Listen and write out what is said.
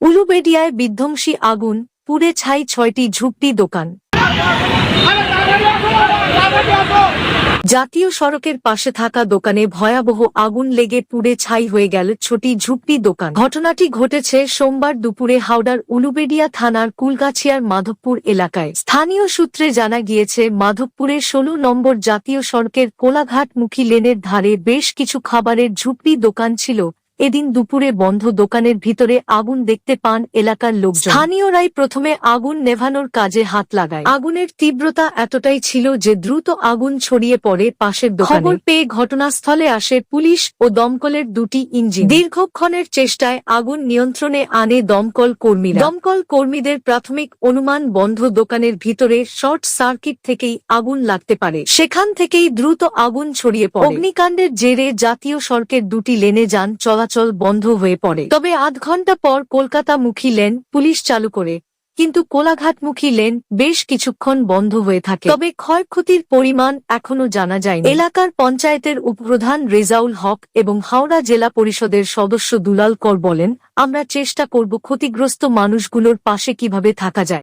উলুবেডিয়ায় বিধ্বংসী আগুন, পুড়ে ছাই ছয়টি ঝুপড়ি দোকান। জাতীয় সড়কের পাশে থাকা দোকানে ভয়াবহ আগুন লেগে পুড়ে ছাই হয়ে গেল ছোটি ঝুপড়ি দোকান। ঘটনাটি ঘটেছে সোমবার দুপুরে হাওড়ার উলুবেডিয়া থানার কুলগাছিয়ার মাধবপুর এলাকায়। স্থানীয় সূত্রে জানা গিয়েছে মাধবপুরের ষোলো নম্বর জাতীয় সড়কের কোলাঘাটমুখী লেনের ধারে বেশ কিছু খাবারের ঝুপড়ি দোকান ছিল। এদিন দুপুরে বন্ধ দোকানের ভিতরে আগুন দেখতে পান এলাকার লোকজন। স্থানীয়রাই প্রথমে আগুন নেভানোর কাজে হাত লাগায়। আগুনের তীব্রতা এতটাই ছিল যে দ্রুত আগুন ছড়িয়ে পড়ে পাশের দোকানে। খবর পেয়ে ঘটনাস্থলে আসে পুলিশ ও দমকলের দুটি ইঞ্জিন। দীর্ঘক্ষণের চেষ্টায় আগুন নিয়ন্ত্রণে আনে দমকল কর্মীরা। দমকল কর্মীদের প্রাথমিক অনুমান বন্ধ দোকানের ভিতরে শর্ট সার্কিট থেকেই আগুন লাগতে পারে। সেখান থেকেই দ্রুত আগুন ছড়িয়ে পড়ে। অগ্নিকাণ্ডের জেরে জাতীয় সড়কের দুটি লেনে যান চলাচল বন্ধ হয়ে পড়ে। তবে আধ ঘণ্টা পর কলকাতামুখী লেন পুলিশ চালু করে। কিন্তু কোলাঘাটমুখী লেন বেশ কিছুক্ষণ বন্ধ হয়ে থাকে। তবে ক্ষয়ক্ষতির পরিমাণ এখনও জানা যায়নি। এলাকার পঞ্চায়েতের উপপ্রধান রেজাউল হক এবং হাওড়া জেলা পরিষদের সদস্য দুলাল কর বলেন, আমরা চেষ্টা করব ক্ষতিগ্রস্ত মানুষগুলোর পাশে কীভাবে থাকা যায়।